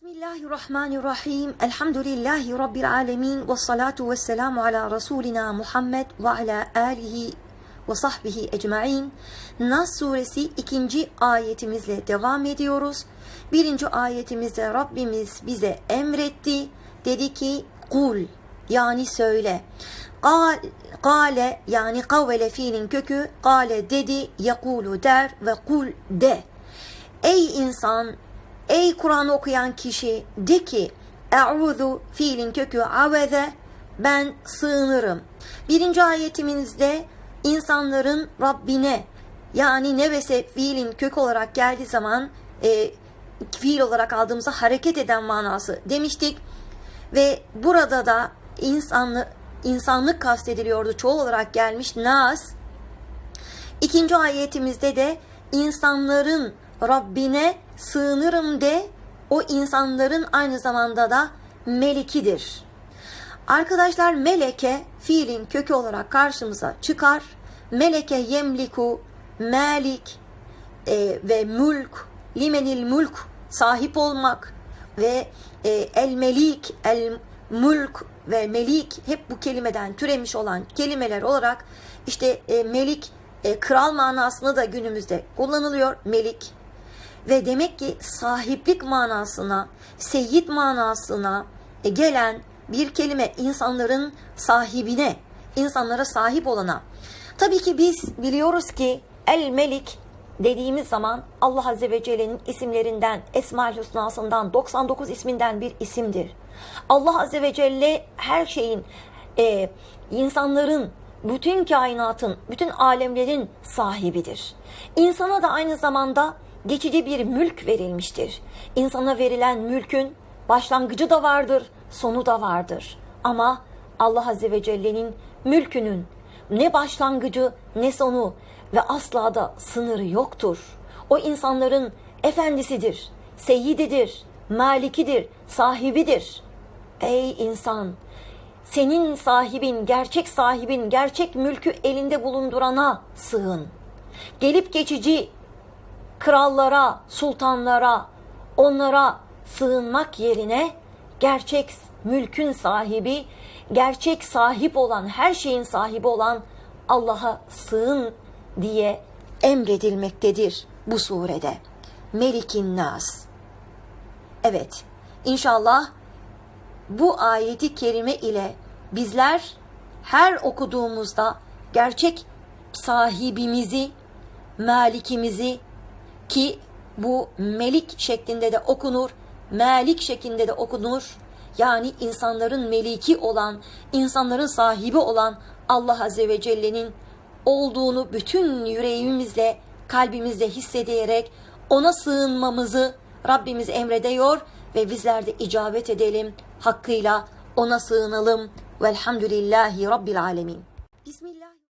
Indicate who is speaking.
Speaker 1: Bismillahirrahmanirrahim. Elhamdülillahi Rabbil alemin. Ve salatu ve selamu ala Resulina Muhammed ve ala alihi ve sahbihi ecma'in. Nas suresi ikinci ayetimizle devam ediyoruz. Birinci ayetimizde Rabbimiz bize emretti. Dedi ki kul yani söyle. Gale yani kavvele fiilin kökü gale dedi yakulu der ve kul de. Ey insan Ey Kur'an okuyan kişi de ki E'udhu fiilin kökü aveze ben sığınırım. Birinci ayetimizde insanların Rabbine yani nevese fiilin kök olarak geldiği zaman e, fiil olarak aldığımızda hareket eden manası demiştik. Ve burada da insanlı, insanlık kastediliyordu. Çoğul olarak gelmiş nas. İkinci ayetimizde de insanların Rabbine sığınırım de o insanların aynı zamanda da melikidir. Arkadaşlar meleke fiilin kökü olarak karşımıza çıkar. Meleke yemliku, malik e, ve mülk, limenil mülk sahip olmak ve e, el melik, el mülk ve melik hep bu kelimeden türemiş olan kelimeler olarak işte e, melik e, kral manasında da günümüzde kullanılıyor. Melik ve demek ki sahiplik manasına, seyyid manasına e, gelen bir kelime insanların sahibine, insanlara sahip olana. Tabii ki biz biliyoruz ki El Melik dediğimiz zaman Allah Azze ve Celle'nin isimlerinden, Esma-ül Hüsna'sından, 99 isminden bir isimdir. Allah Azze ve Celle her şeyin, e, insanların, bütün kainatın, bütün alemlerin sahibidir. İnsana da aynı zamanda geçici bir mülk verilmiştir. İnsana verilen mülkün başlangıcı da vardır, sonu da vardır. Ama Allah Azze ve Celle'nin mülkünün ne başlangıcı ne sonu ve asla da sınırı yoktur. O insanların efendisidir, seyyididir, malikidir, sahibidir. Ey insan! Senin sahibin, gerçek sahibin, gerçek mülkü elinde bulundurana sığın. Gelip geçici krallara, sultanlara, onlara sığınmak yerine gerçek mülkün sahibi, gerçek sahip olan, her şeyin sahibi olan Allah'a sığın diye emredilmektedir bu surede. Melikin Nas. Evet, inşallah bu ayeti kerime ile bizler her okuduğumuzda gerçek sahibimizi, malikimizi, ki bu melik şeklinde de okunur, melik şeklinde de okunur. Yani insanların meliki olan, insanların sahibi olan Allah Azze ve Celle'nin olduğunu bütün yüreğimizle, kalbimizle hissediyerek ona sığınmamızı Rabbimiz emrediyor ve bizler de icabet edelim hakkıyla ona sığınalım. Velhamdülillahi Rabbil Alemin. Bismillah.